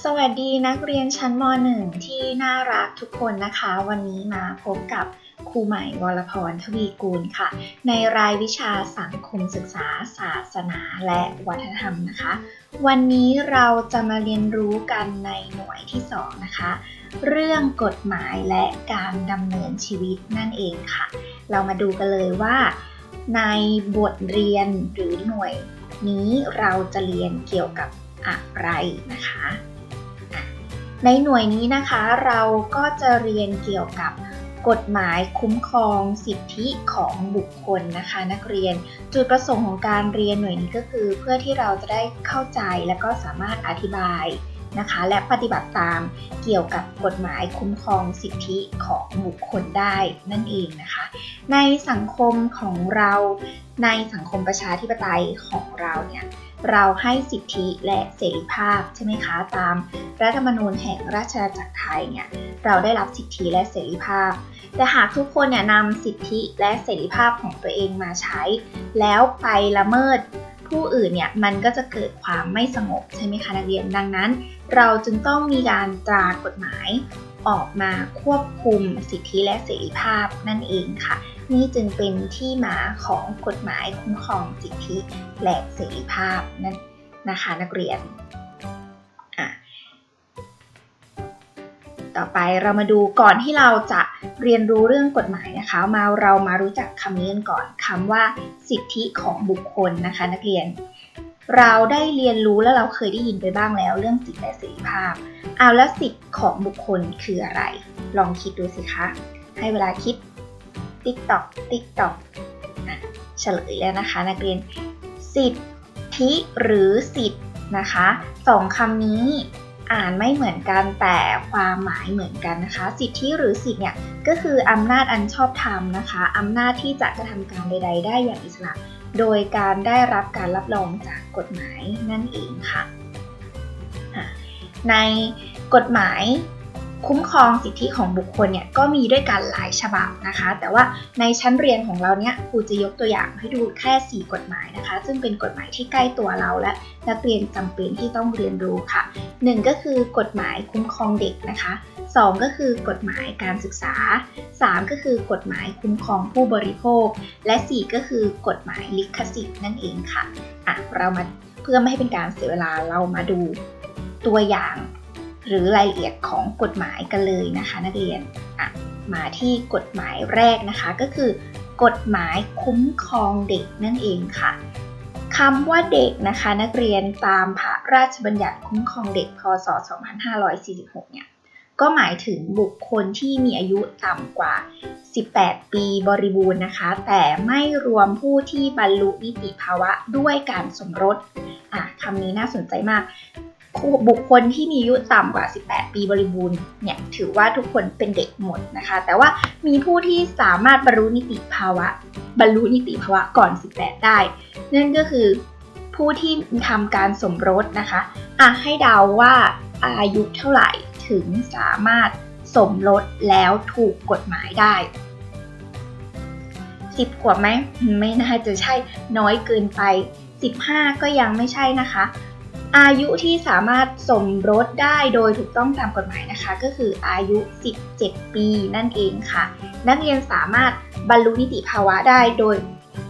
สวัสดีนักเรียนชั้นม .1 ที่น่ารักทุกคนนะคะ วันนี้มาพบกับครูใหม่วรพรทวีกูลค่ะ ในรายวิชาสังคมศึกษา ศาสนาและวัฒนธรรมนะคะ วันนี้เราจะมาเรียนรู้กันในหน่วยที่ 2 นะคะ เรื่องกฎหมายและการดำเนินชีวิตนั่นเองค่ะ เรามาดูกันเลยว่า ในบทเรียนหรือหน่วยนี้เราจะเรียนเกี่ยวกับอะไรนะคะอะ ในหน่วยนี้นะคะเราก็จะเรียนเกี่ยวกับกฎหมายคุ้มครองสิทธิของบุคคลนะคะ นักเรียนจุดประสงค์ของการเรียนหน่วยนี้ก็คือ เพื่อที่เราจะได้เข้าใจและก็สามารถอธิบายนะคะ และปฏิบัติตามเกี่ยวกับกฎหมายคุ้มครองสิทธิของบุคคลได้นั่นเองนะคะ ในสังคมของเราในสังคมประชาธิปไตยของเราเนี่ย เราให้สิทธิและเสรีภาพใช่ไหมคะ ตามรัฐธรรมนูญแห่งราชอาณาจักรไทยเนี่ยเราได้รับสิทธิและเสรีภาพ แต่หากทุกคนเนี่ยนำสิทธิและเสรีภาพของตัวเองมาใช้ แล้วไปละเมิดผู้อื่นเนี่ยมันก็จะเกิดความไม่สงบใช่ไหมคะนักเรียนดังนั้น เราจึงต้องมีการตรากฎหมายออกมาควบคุมสิทธิและเสรีภาพนั่นเองค่ะ นี่จึงเป็นที่มาของกฎหมายคุ้มครองสิทธิและเสรีภาพนั่นนะคะนักเรียนอะต่อไปเรามาดูก่อนที่เราจะเรียนรู้เรื่องกฎหมายนะคะ มาเรามารู้จักคำนี้กันก่อนคำว่าสิทธิของบุคคลนะคะนักเรียน เราได้เรียนรู้แล้วเราเคยได้ยินไปบ้างแล้ว เรื่องสิทธิและเสรีภาพ เอาแล้วสิทธิของบุคคลคืออะไร ลองคิดดูสิคะ ให้เวลาคิด ติ๊กตอกติ๊กตอกอะเฉลยแล้วนะคะ นักเรียน สิทธิหรือสิทธิ์นะคะสองคำนี้อ่านไม่เหมือนกันแต่ความหมายเหมือนกันนะคะ สิทธิหรือสิทธิ์เนี่ยก็คืออำนาจอันชอบธรรมนะคะอำนาจที่จะกระทำการใด ๆ ได้อย่างอิสระ โดยการได้รับการรับรองจากกฎหมายนั่นเองค่ะ ในกฎหมาย คุ้มครองสิทธิของบุคคลเนี่ยก็มีด้วยกันหลายฉบับนะคะ แต่ว่าในชั้นเรียนของเราเนี่ยครูจะยกตัวอย่างให้ดูแค่ 4 กฎหมายนะคะ ซึ่งเป็นกฎหมายที่ใกล้ตัวเราและนักเรียนจำเป็นที่ต้องเรียนรู้ค่ะ 1 ก็คือกฎหมายคุ้มครองเด็กนะคะ 2 ก็คือกฎหมายการศึกษา 3 ก็คือกฎหมายคุ้มครองผู้บริโภค และ 4 ก็คือกฎหมายลิขสิทธิ์นั่นเองค่ะอะเรามาเพื่อไม่ให้เป็นการเสียเวลาเรามาดูตัวอย่าง หรือรายละเอียดของกฎหมายกันเลยนะคะนักเรียนมาที่กฎหมายแรกนะคะก็คือ กฎหมายคุ้มครองเด็กนั่นเองค่ะคำว่าเด็กนะคะนักเรียนตามพระราชบัญญัติคุ้มครองเด็กพศ 2546 เนี่ยก็หมายถึงบุคคลที่มีอายุต่ำกว่า 18 ปีบริบูรณ์นะคะ แต่ไม่รวมผู้ที่บรรลุนิติภาวะด้วยการสมรสอะคำนี้น่าสนใจมาก บุคคลที่มีอายุต่ำกว่า 18 ปีบริบูรณ์เนี่ยถือว่าทุกคนเป็นเด็กหมดนะคะ แต่ว่ามีผู้ที่สามารถบรรลุนิติภาวะ บรรลุนิติภาวะก่อน 18 ได้ นั่นก็คือผู้ที่ทำการสมรสนะคะอะให้เดาว่าอายุเท่าไหร่ถึงสามารถสมรสแล้วถูกกฎหมายได้ 10 ขวบไหมไม่น่าจะใช่น้อยเกินไป 15 ก็ยังไม่ใช่นะคะ อายุที่สามารถสมรสได้โดยถูกต้องตามกฎหมายนะคะ ก็คืออายุ 17 ปีนั่นเองค่ะ นักเรียนสามารถบรรลุนิติภาวะได้โดย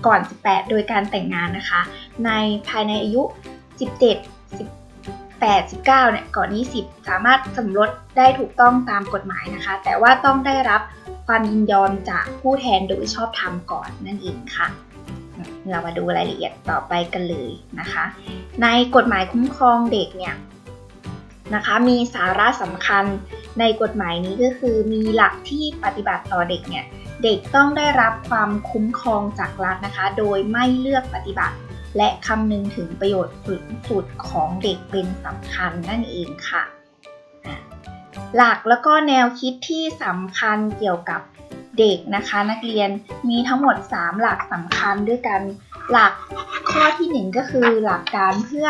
ก่อน 18 โดยการแต่งงานนะคะ ในภายในอายุ 17 18 19เนี่ยก่อน20สามารถสมรสได้ถูกต้องตามกฎหมายนะคะ แต่ว่าต้องได้รับความยินยอมจากผู้แทนโดยชอบธรรมก่อนนั่นเองค่ะ เรามาดูรายละเอียดต่อไปกันเลยนะคะ ในกฎหมายคุ้มครองเด็กเนี่ยนะคะมีสาระสำคัญในกฎหมายนี้ก็คือมีหลักที่ปฏิบัติต่อเด็กเนี่ยเด็กต้องได้รับความคุ้มครองจากรัฐนะคะ โดยไม่เลือกปฏิบัติ และคำนึงถึงประโยชน์สูงสุดของเด็กเป็นสำคัญนั่นเองค่ะอะหลักแล้วก็แนวคิดที่สำคัญเกี่ยวกับ เด็กนะคะ นักเรียนมีทั้งหมด 3 หลักสำคัญด้วยกันหลักข้อที่ 1 ก็คือหลักการเพื่อ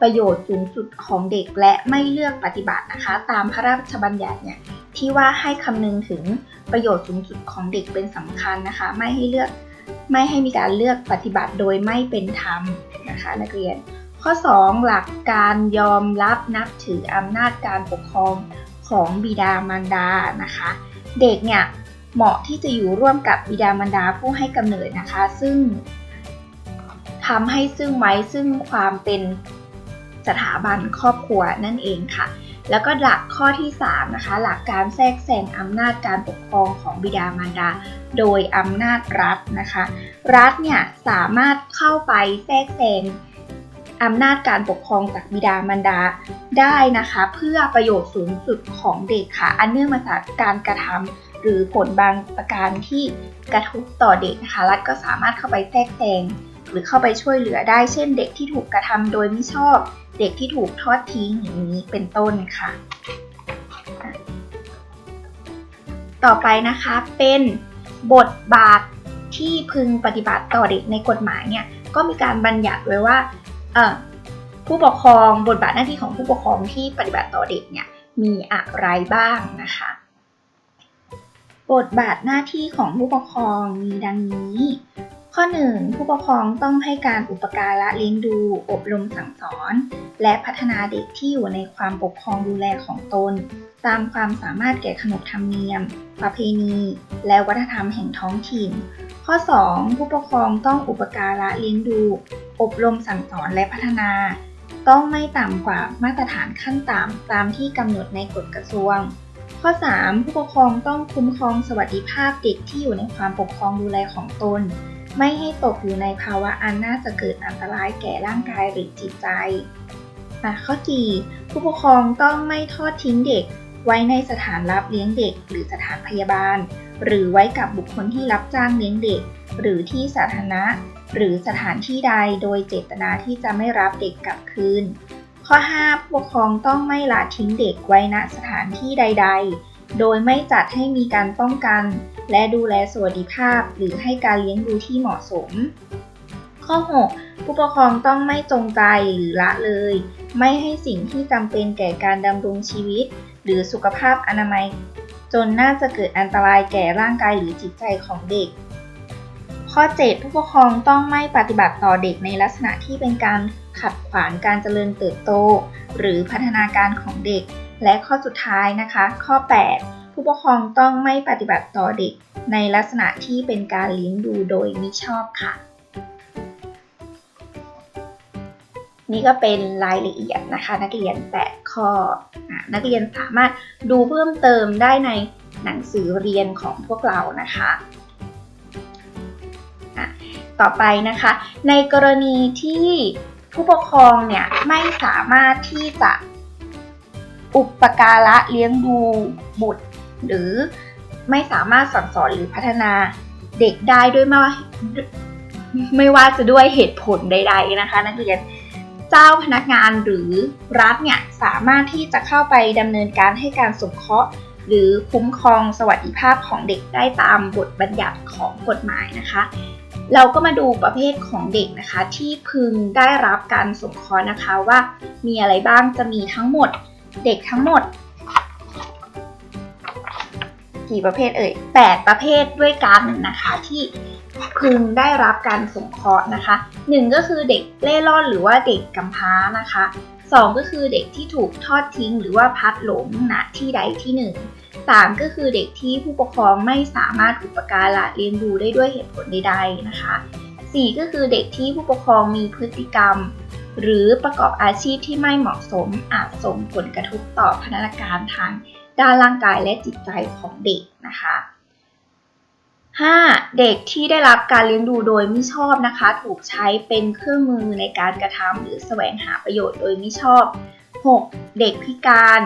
ประโยชน์สูงสุดของเด็กและไม่เลือกปฏิบัตินะคะ ตามพระราชบัญญัติเนี่ยที่ว่าให้คำนึงถึงประโยชน์สูงสุดของเด็กเป็นสำคัญนะคะ ไม่ให้เลือกไม่ให้มีการเลือกปฏิบัติโดยไม่เป็นธรรมนะคะนักเรียน ข้อ 2 หลักการยอมรับนับถืออำนาจการปกครองของบิดามารดานะคะ เด็กเนี่ย เหมาะที่จะอยู่ร่วมกับบิดามารดาผู้ให้กำเนิดนะคะ ซึ่งทำให้ซึ่งไว้ซึ่งความเป็นสถาบันครอบครัวนั่นเองค่ะ แล้วก็หลักข้อที่3นะคะหลักการแทรกแซงอำนาจการปกครองของบิดามารดา โดยอำนาจรัฐนะคะ รัฐเนี่ยสามารถเข้าไปแทรกแซงอำนาจการปกครองจากบิดามารดาได้นะคะ เพื่อประโยชน์สูงสุดของเด็กค่ะ อันเนื่องมาจากการกระทำ หรือผลบางประการที่กระทบต่อเด็กนะคะรัฐก็สามารถเข้าไปแทรกแซงหรือเข้าไปช่วยเหลือได้ เช่น เด็กที่ถูกกระทำโดยไม่ชอบ เด็กที่ถูกทอดทิ้งอย่างนี้เป็นต้นค่ะ ต่อไปนะคะเป็นบทบาทที่พึงปฏิบัติต่อเด็กในกฎหมายเนี่ยก็มีการบัญญัติไว้ว่าผู้ปกครองบทบาทหน้าที่ของผู้ปกครองที่ปฏิบัติต่อเด็กเนี่ยมีอะไรบ้างนะคะ บทบาทหน้าที่ของผู้ปกครองมีดังนี้ ข้อ 1 ผู้ปกครองต้องให้การอุปการะเลี้ยงดู อบรมสั่งสอน และพัฒนาเด็กที่อยู่ในความปกครองดูแลของตน ตามความสามารถแก่ขนบธรรมเนียม ประเพณี และวัฒนธรรมแห่งท้องถิ่น ข้อ 2 ผู้ปกครองต้องอุปการะเลี้ยงดู อบรมสั่งสอนและพัฒนา ต้องไม่ต่ำกว่ามาตรฐานขั้นต่ำตามที่กำหนดในกฎกระทรวง ข้อ 3 ผู้ปกครองต้องคุ้มครองสวัสดิภาพเด็กที่อยู่ในความปกครองดูแลของตน ไม่ให้ตกอยู่ในภาวะอันน่าจะเกิดอันตรายแก่ร่างกายหรือจิตใจข้อ4ผู้ปกครองต้องไม่ทอดทิ้งเด็ก ไว้ในสถานรับเลี้ยงเด็ก หรือสถานพยาบาล หรือไว้กับบุคคลที่รับจ้างเลี้ยงเด็ก หรือที่สาธารณะ หรือสถานที่ใดโดยเจตนาที่จะไม่รับเด็กกลับคืน ข้อ 5 ผู้ปกครองต้องไม่ละทิ้งเด็กไว้ณสถานที่ใด ๆ โดยไม่จัดให้มีการป้องกัน และดูแลสวัสดิภาพ หรือให้การเลี้ยงดูที่เหมาะสม ข้อ 6 ผู้ปกครองต้องไม่จงใจหรือละเลย ไม่ให้สิ่งที่จำเป็นแก่การดำรงชีวิต หรือสุขภาพอนามัย จนน่าจะเกิดอันตรายแก่ร่างกายหรือจิตใจของเด็กข้อ 7 ผู้ปกครองต้องไม่ปฏิบัติต่อเด็กในลักษณะที่เป็นการ ขัดขวางการเจริญเติบโต หรือพัฒนาการของเด็ก และข้อสุดท้ายนะคะ ข้อ 8 ผู้ปกครองต้องไม่ปฏิบัติต่อเด็ก ในลักษณะที่เป็นการเลี้ยงดูโดยมิชอบค่ะ นี่ก็เป็นรายละเอียดนะคะ นักเรียน 8 ข้ออนักเรียนสามารถดูเพิ่มเติมได้ในหนังสือเรียนของพวกเรานะคะต่อไปนะคะ ในกรณีที่ ผู้ปกครองเนี่ยไม่สามารถที่จะอุปการะเลี้ยงดูบุตร หรือไม่สามารถสั่งสอนหรือพัฒนาเด็กได้ด้วยไม่ว่าไม่ว่าจะด้วยเหตุผลใด ๆนะคะ นักเรียนเจ้าพนักงานหรือรัฐเนี่ยสามารถที่จะเข้าไปดำเนินการให้การสงเคราะห์ หรือคุ้มครองสวัสดิภาพของเด็กได้ตามบทบัญญัติของกฎหมายนะคะ เราก็มาดูประเภทของเด็กนะคะ ที่พึงได้รับการสงเคราะห์นะคะว่ามีอะไรบ้างจะมีทั้งหมดเด็กทั้งหมด กี่ประเภทเอ่ย8 ประเภทด้วยกันนะคะที่พึงได้รับการสงเคราะห์นะคะ1ก็คือเด็กเล่ร่อนหรือว่าเด็กกำพร้านะคะ2ก็คือเด็กที่ถูกทอดทิ้งหรือว่าพัดหลงณที่ใดที่1 3 ก็คือเด็กที่ผู้ปกครองไม่สามารถอุปการะเลี้ยงดูได้ด้วยเหตุผลใดๆนะคะ 4 ก็คือเด็กที่ผู้ปกครองมีพฤติกรรม หรือประกอบอาชีพที่ไม่เหมาะสมอาจส่งผลกระทบต่อพัฒนาการทางด้านร่างกายและจิตใจของเด็กนะคะ 5. เด็กที่ได้รับการเลี้ยงดูโดยไม่ชอบนะคะ ถูกใช้เป็นเครื่องมือในการกระทำหรือแสวงหาประโยชน์โดยไม่ชอบ 6. เด็กพิการ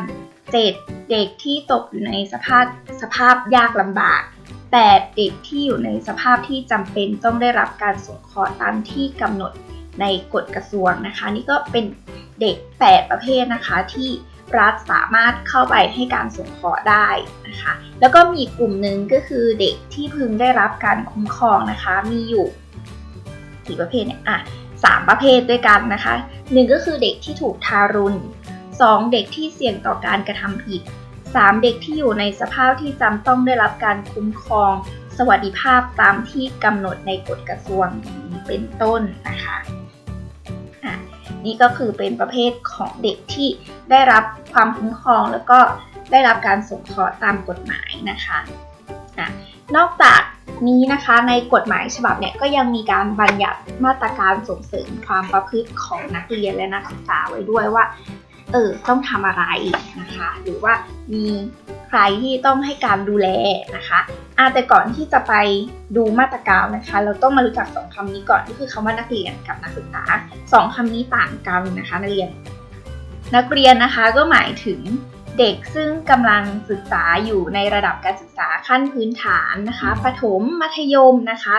7. เด็กที่ตกอยู่ในสภาพสภาพยากลำบาก 8. เด็กที่อยู่ในสภาพที่จำเป็นต้องได้รับการสงเคราะห์ตามที่กำหนดในกฎกระทรวงนะคะ นี่ก็เป็นเด็ก 8 ประเภทนะคะที่รัฐสามารถเข้าไปให้การสงเคราะห์ได้นะคะ แล้วก็มีกลุ่มหนึ่งก็คือเด็กที่พึงได้รับการคุ้มครองนะคะ มีอยู่กี่ประเภทเนี่ยอะสามประเภทด้วยกันนะคะหนึ่งก็คือเด็กที่ถูกทารุณ 2. เด็กที่เสี่ยงต่อการกระทำผิด 3. เด็กที่อยู่ในสภาพที่จำต้องได้รับการคุ้มครอง สวัสดิภาพตามที่กำหนดในกฎกระทรวงเป็นต้นนะคะนี่ก็คือเป็นประเภทของเด็กที่ได้รับความคุ้มครองแล้วก็ได้รับการสงเคราะห์ตามกฎหมายนะคะอะนอกจากนี้นะคะในกฎหมายฉบับเนี่ยก็ยังมีการบัญญัติมาตรการส่งเสริมความประพฤติของนักเรียนและนักศึกษาไว้ด้วยว่า เออต้องทำอะไรนะคะ หรือว่ามีใครที่ต้องให้การดูแลนะคะอาแต่ก่อนที่จะไปดูมาตรการนะคะ เราต้องมารู้จักสองคำนี้ก่อนก็คือคำว่านักเรียนกับนักศึกษาสองคำนี้ต่างกันนะคะนักเรียน นักเรียนนะคะก็หมายถึงเด็กซึ่งกำลังศึกษาอยู่ในระดับการศึกษาขั้นพื้นฐานนะคะประถมมัธยมนะคะ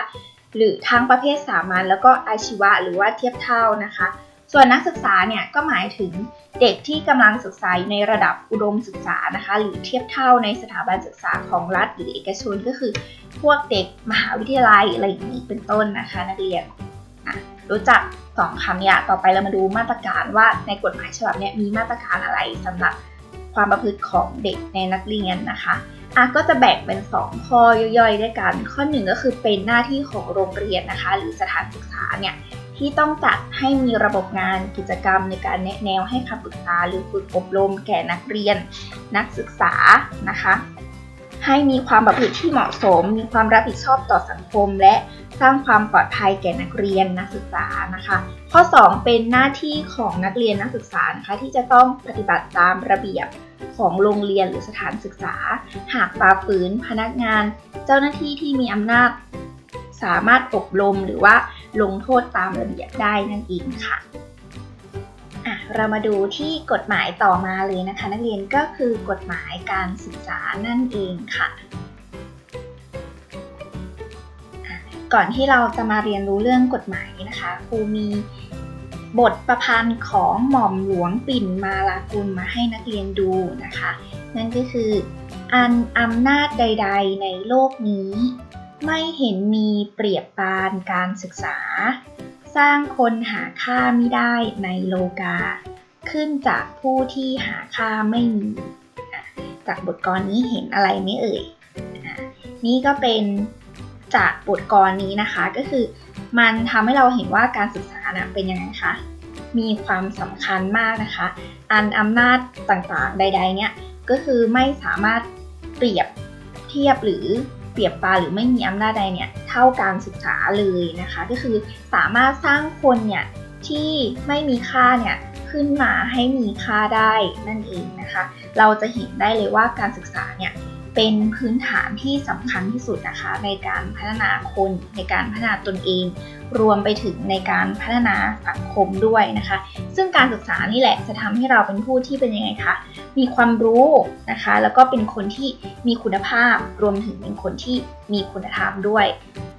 หรือทั้งประเภทสามัญแล้วก็อาชีวะหรือว่าเทียบเท่านะคะ ส่วนนักศึกษาเนี่ยก็หมายถึงเด็กที่กำลังศึกษาอยู่ในระดับอุดมศึกษานะคะ หรือเทียบเท่าในสถาบันศึกษาของรัฐหรือเอกชนก็คือ พวกเด็กมหาวิทยาลัยอะไรอย่างนี้เป็นต้นนะคะนักเรียนรู้จักสองคำเนี้ต่อไปเรามาดูมาตรการว่าในกฎหมายฉบับนี้มีมาตรการอะไรสำหรับความประพฤติของเด็กในนักเรียนนะคะอะก็จะแบ่งเป็น 2 ข้อย่อยๆ ด้วยกัน ข้อหนึ่งก็คือเป็นหน้าที่ของโรงเรียนนะคะ หรือสถานศึกษาเนี่ย ที่ต้องจัดให้มีระบบงานกิจกรรมในการแนะแนวให้คำปรึกษาหรือฝึกอบรมแก่นักเรียน นักศึกษานะคะ ให้มีความประพฤติที่เหมาะสม มีความรับผิดชอบต่อสังคม และสร้างความปลอดภัยแก่นักเรียนนักศึกษานะคะ ข้อ 2 เป็นหน้าที่ของนักเรียนนักศึกษานะคะที่จะต้องปฏิบัติตามระเบียบของโรงเรียนหรือสถานศึกษา หากฝ่าฝืนพนักงาน เจ้าหน้าที่ที่มีอำนาจ สามารถอบรมหรือว่าลงโทษตามระเบียบได้นั่นเองค่ะเรามาดูที่กฎหมายต่อมาเลยนะคะ นักเรียนก็คือกฎหมายการศึกษานั่นเองค่ะ ก่อนที่เราจะมาเรียนรู้เรื่องกฎหมายนะคะครูมีบทประพันธ์ของหม่อมหลวงปิ่นมาลากุลมาให้นักเรียนดูนะคะ นั่นก็คือ อันอำนาจใด ๆ ในโลกนี้ ไม่เห็นมีเปรียบปานการศึกษา สร้างคนหาค่าไม่ได้ในโลกา ขึ้นจากผู้ที่หาค่าไม่มี จากบทกรนี้เห็นอะไรไหมเอ่ย นี่ก็เป็นจากบทกรนี้นะคะก็คือ มันทำให้เราเห็นว่าการศึกษานะเป็นยังไงคะ มีความสำคัญมากนะคะ อันอำนาจต่างๆใด ๆ เนี่ยก็คือไม่สามารถเปรียบเทียบหรือ เปรียบปาหรือไม่มีอำนาจใดเนี่ยเท่าการศึกษาเลยนะคะ ก็คือสามารถสร้างคนเนี่ยที่ไม่มีค่าเนี่ยขึ้นมาให้มีค่าได้นั่นเองนะคะ เราจะเห็นได้เลยว่าการศึกษาเนี่ย เป็นพื้นฐานที่สำคัญที่สุดนะคะ ในการพัฒนาคนในการพัฒนาตนเอง รวมไปถึงในการพัฒนาสังคมด้วยนะคะ ซึ่งการศึกษานี่แหละจะทำให้เราเป็นผู้ที่เป็นยังไงคะมีความรู้นะคะ แล้วก็เป็นคนที่มีคุณภาพ รวมถึงเป็นคนที่มีคุณธรรมด้วย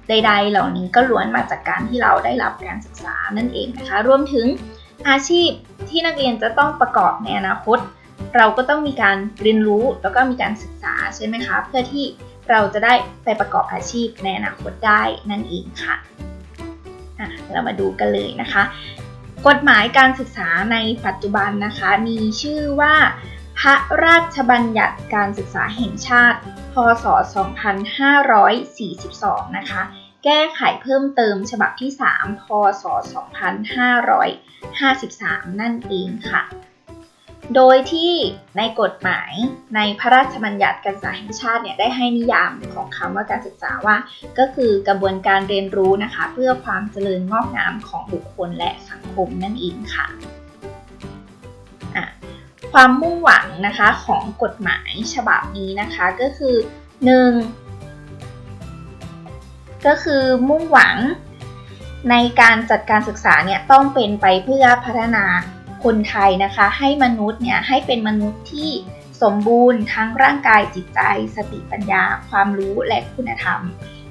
ใด ๆ เหล่านี้ก็ล้วนมาจากการที่เราได้รับการศึกษานั่นเองนะคะ รวมถึงอาชีพที่นักเรียนจะต้องประกอบในอนาคต เราก็ต้องมีการเรียนรู้แล้วก็มีการศึกษาใช่ไหมคะ เพื่อที่เราจะได้ไปประกอบอาชีพในอนาคตได้นั่นเองค่ะะเรามาดูกันเลยนะคะ กฎหมายการศึกษาในปัจจุบันนะคะ มีชื่อว่า พระราชบัญญัติการศึกษาแห่งชาติ พศ 2542 นะคะ แก้ไขเพิ่มเติมฉบับที่ 3 พศ 2553 นั่นเองค่ะ โดยที่ในกฎหมายในพระราชบัญญัติการศึกษาแห่งชาติเนี่ยได้ให้นิยามของคำว่าการศึกษาว่า ก็คือกระบวนการเรียนรู้นะคะ เพื่อความเจริญงอกงามของบุคคลและสังคมนั่นเองค่ะะความมุ่งหวังนะคะของกฎหมายฉบับนี้นะคะก็คือ 1. ก็คือมุ่งหวังในการจัดการศึกษาเนี่ยต้องเป็นไปเพื่อพัฒนา คนไทยนะคะ ให้มนุษย์เนี่ยให้เป็นมนุษย์ที่สมบูรณ์ทั้งร่างกายจิตใจ สติปัญญา ความรู้และคุณธรรม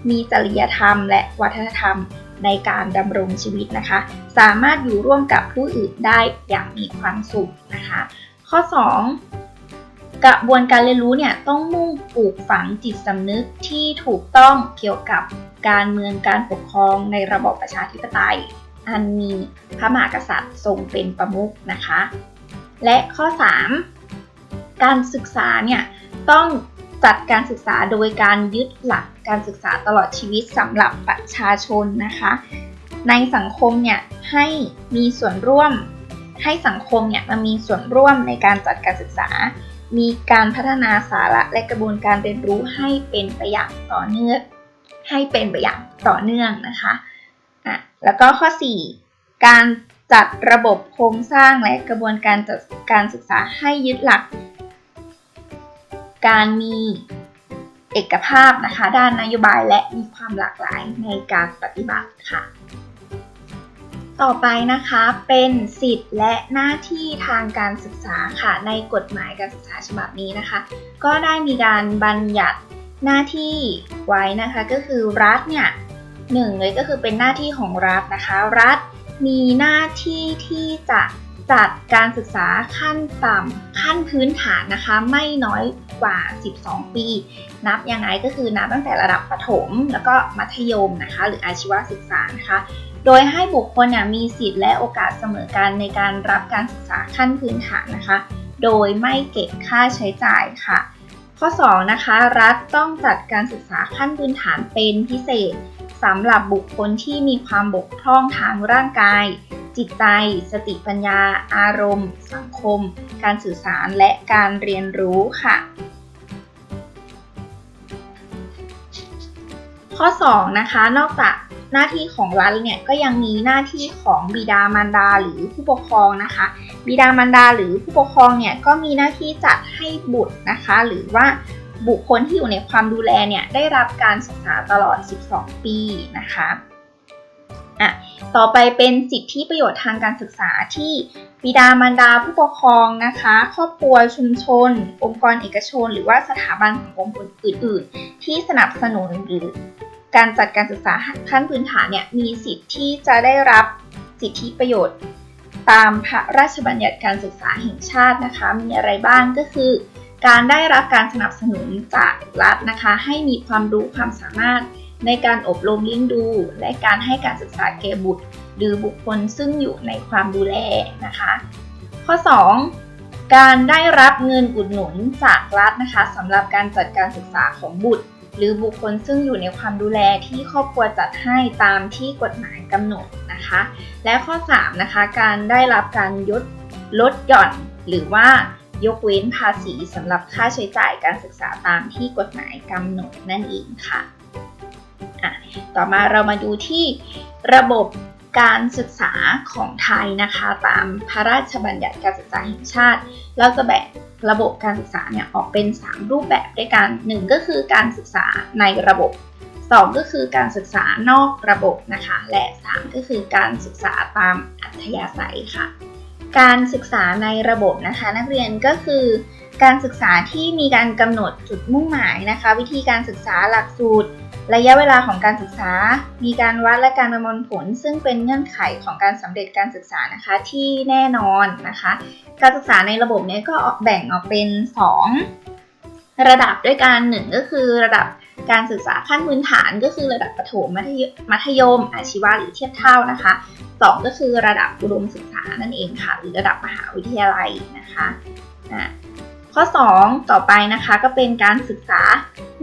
มีจริยธรรม และวัฒนธรรมในการดำรงชีวิตนะคะ สามารถอยู่ร่วมกับผู้อื่นได้อย่างมีความสุขนะคะ ข้อ 2 กระบวนการเรียนรู้เนี่ยต้องมุ่งปลูกฝังจิตสำนึกที่ถูกต้องเกี่ยวกับการเมืองการปกครองในระบบประชาธิปไตย อันมีพระมหากษัตริย์ทรงเป็นประมุขนะคะ และข้อ 3 การศึกษาเนี่ยต้องจัดการศึกษาโดยการยึดหลักการศึกษาตลอดชีวิตสำหรับประชาชนนะคะ ในสังคมเนี่ยให้มีส่วนร่วม ให้สังคมเนี่ยมามีส่วนร่วมในการจัดการศึกษา มีการพัฒนาสาระและกระบวนการเรียนรู้ให้เป็นไปอย่างต่อเนื่องให้เป็นไปอย่างต่อเนื่องนะคะ แล้วก็ข้อ 4 การจัดระบบโครงสร้างและกระบวนการจัดการศึกษาให้ยึดหลัก การมีเอกภาพนะคะ ด้านนโยบายและมีความหลากหลายในการปฏิบัติค่ะ ต่อไปนะคะเป็นสิทธิ์และหน้าที่ทางการศึกษาค่ะ ในกฎหมายการศึกษาฉบับนี้นะคะ ก็ได้มีการบัญญัติหน้าที่ไว้นะคะก็คือรัฐเนี่ย หนึ่งเลยก็คือเป็นหน้าที่ของรัฐนะคะ รัฐมีหน้าที่ที่จะจัดการศึกษาขั้นต่ำขั้นพื้นฐานนะคะ ไม่น้อยกว่า 12 ปี นับยังไงก็คือนับตั้งแต่ระดับประถม แล้วก็มัธยมนะคะ หรืออาชีวศึกษานะคะ โดยให้บุคคลเนี่ยมีสิทธิ์และโอกาสเสมอกันในการรับการศึกษาขั้นพื้นฐานนะคะ โดยไม่เก็บค่าใช้จ่ายค่ะ ข้อ 2 นะคะ รัฐต้องจัดการศึกษาขั้นพื้นฐานเป็นพิเศษ สำหรับบุคคลที่มีความบกพร่องทางร่างกาย จิตใจ สติปัญญา อารมณ์ สังคม การสื่อสารและการเรียนรู้ค่ะ ข้อ 2 นะคะ นอกจากหน้าที่ของรัฐเนี่ยก็ยังมีหน้าที่ของบิดามารดาหรือผู้ปกครองนะคะ บิดามารดาหรือผู้ปกครองเนี่ยก็มีหน้าที่จัดให้บุตรนะคะ หรือว่า บุคคลที่อยู่ในความดูแลเนี่ยได้รับการศึกษาตลอด 12 ปีนะคะอะต่อไปเป็นสิทธิประโยชน์ทางการศึกษาที่บิดามารดาผู้ปกครองนะคะ ครอบครัวชุมชน องค์กรเอกชน หรือว่าสถาบันสังคมอื่น ๆ ที่สนับสนุนหรือการจัดการศึกษาขั้นพื้นฐานเนี่ยมีสิทธิที่จะได้รับสิทธิประโยชน์ ตามพระราชบัญญัติการศึกษาแห่งชาตินะคะ มีอะไรบ้างก็คือ การได้รับการสนับสนุนจากรัฐนะคะ ให้มีความรู้ความสามารถในการอบรมเลี้ยงดู และการให้การศึกษาแก่บุตร หรือบุคคลซึ่งอยู่ในความดูแลนะคะ ข้อ 2 การได้รับเงินอุดหนุนจากรัฐนะคะสำหรับการจัดการศึกษาของบุตร หรือบุคคลซึ่งอยู่ในความดูแลที่ครอบครัวจัดให้ตามที่กฎหมายกำหนดนะคะ และข้อ 3 นะคะการได้รับการยดลดหย่อนหรือว่า ยกเว้นภาษีสำหรับค่าใช้จ่ายการศึกษาตามที่กฎหมายกำหนดนั่นเองค่ะะต่อมาเรามาดูที่ระบบการศึกษาของไทยนะคะตามพระราชบัญญัติการศึกษาแห่งชาติ เราจะแบ่งระบบการศึกษาเนี่ยออกเป็น 3 รูปแบบด้วยกัน 1 ก็คือการศึกษาในระบบ 2 ก็คือการศึกษานอกระบบนะคะ และ 3 ก็คือการศึกษาตามอัธยาศัยค่ะ การศึกษาในระบบนะคะนักเรียนก็คือ การศึกษาที่มีการกำหนดจุดมุ่งหมายนะคะ วิธีการศึกษาหลักสูตร ระยะเวลาของการศึกษา มีการวัดและการประเมวลผล ซึ่งเป็นเงื่อนไขของการสำเร็จการศึกษานะคะที่แน่นอนนะคะ การศึกษาในระบบนี้ก็แบ่งออกเป็น 2 ระดับด้วยกันหนึ่งก็คือระดับ การศึกษาขั้นพื้นฐานก็คือระดับประถมมัธยม อาชีวะหรือเทียบเท่านะคะสองก็คือระดับอุดมศึกษานั่นเองค่ะ หรือระดับมหาวิทยาลัยนะคะะข้อ 2 ต่อไปนะคะก็เป็นการศึกษา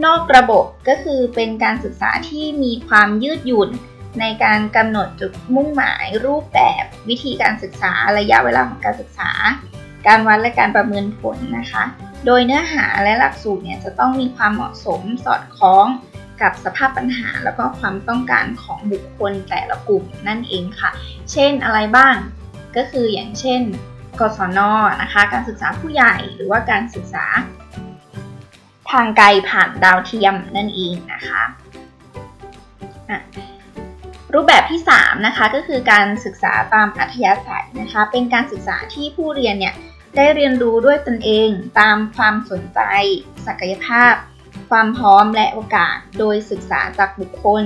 นอกระบบก็คือเป็นการศึกษาที่มีความยืดหยุ่นในการกำหนดจุดมุ่งหมายรูปแบบวิธีการศึกษาระยะเวลาของการศึกษา การวัดและการประเมินผลนะคะ โดยเนื้อหาและหลักสูตรเนี่ยจะต้องมีความเหมาะสมสอดคล้องกับสภาพปัญหาแล้วก็ความต้องการของบุคคลแต่ละกลุ่มนั่นเองค่ะ เช่นอะไรบ้าง ก็คืออย่างเช่น กศนนะคะ การศึกษาผู้ใหญ่หรือว่าการศึกษา ทางไกลผ่านดาวเทียมนั่นเองนะคะรูปแบบที่3นะคะก็คือการศึกษาตามอัธยาศัยนะคะ เป็นการศึกษาที่ผู้เรียนเนี่ย ได้เรียนรู้ด้วยตนเองตามความสนใจ ศักยภาพ ความพร้อมและโอกาส โดยศึกษาจากบุคคล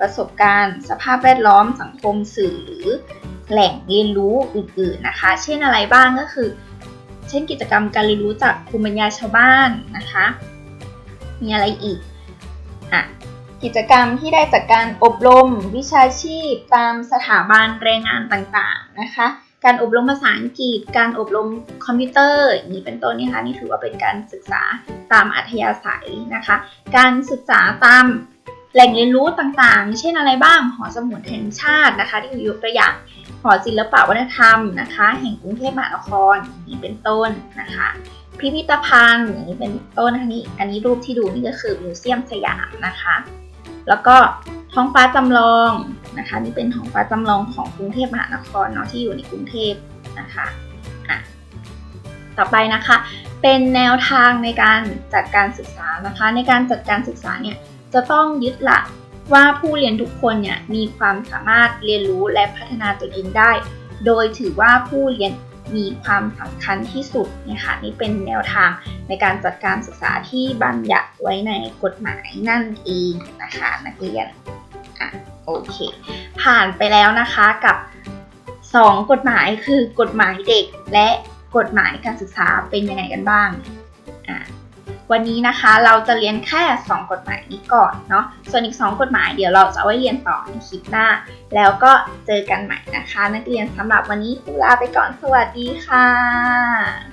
ประสบการณ์ สภาพแวดล้อมสังคมสื่อหรือ แหล่งเรียนรู้อื่นๆนะคะ เช่นอะไรบ้างก็คือ เช่นกิจกรรมการเรียนรู้จากภูมิปัญญาชาวบ้านนะคะ มีอะไรอีกอะกิจกรรมที่ได้จากการอบรมวิชาชีพตามสถาบันแรงงานต่างๆนะคะ การอบรมภาษาอังกฤษ การอบรมคอมพิวเตอร์อย่างนี้เป็นต้นนี่ค่ะนี่ถือว่าเป็นการศึกษาตามอัธยาศัยนะคะ การศึกษาตามแหล่งเรียนรู้ต่างๆ เช่นอะไรบ้าง หอสมุดแห่งชาตินะคะ ที่ยกตัวอย่าง หอศิลปวัฒนธรรมนะคะ แห่งกรุงเทพมหานครอย่างนี้เป็นต้นนะคะ พิพิธภัณฑ์อย่างนี้เป็นต้นอันนี้ อันนี้รูปที่ดูนี่ก็คือมิวเซียมสยามนะคะ แล้วก็ท้องฟ้าจำลองนะคะนี่เป็นท้องฟ้าจำลองของกรุงเทพมหานครเนาะที่อยู่ในกรุงเทพนะคะอะต่อไปนะคะเป็นแนวทางในการจัดการศึกษานะคะ ในการจัดการศึกษาเนี่ยจะต้องยึดหลักว่าผู้เรียนทุกคนเนี่ยมีความสามารถเรียนรู้และพัฒนาตนเองได้ โดยถือว่าผู้เรียน มีความสำคัญที่สุดนะคะนี่เป็นแนวทางในการจัดการศึกษาที่บัญญัติไว้ในกฎหมายนั่นเองนะคะนักเรียนอะโอเค ผ่านไปแล้วนะคะกับ 2 กฎหมายคือกฎหมายเด็กและกฎหมายการศึกษาเป็นยังไงกันบ้าง วันนี้นะคะเราจะเรียนแค่ 2 กฎหมายนี้ก่อนเนาะ ส่วนอีก 2 กฎหมายเดี๋ยวเราจะไว้เรียนต่อในคลิปหน้า แล้วก็เจอกันใหม่นะคะ นักเรียนสำหรับวันนี้ครูลาไปก่อนสวัสดีค่ะ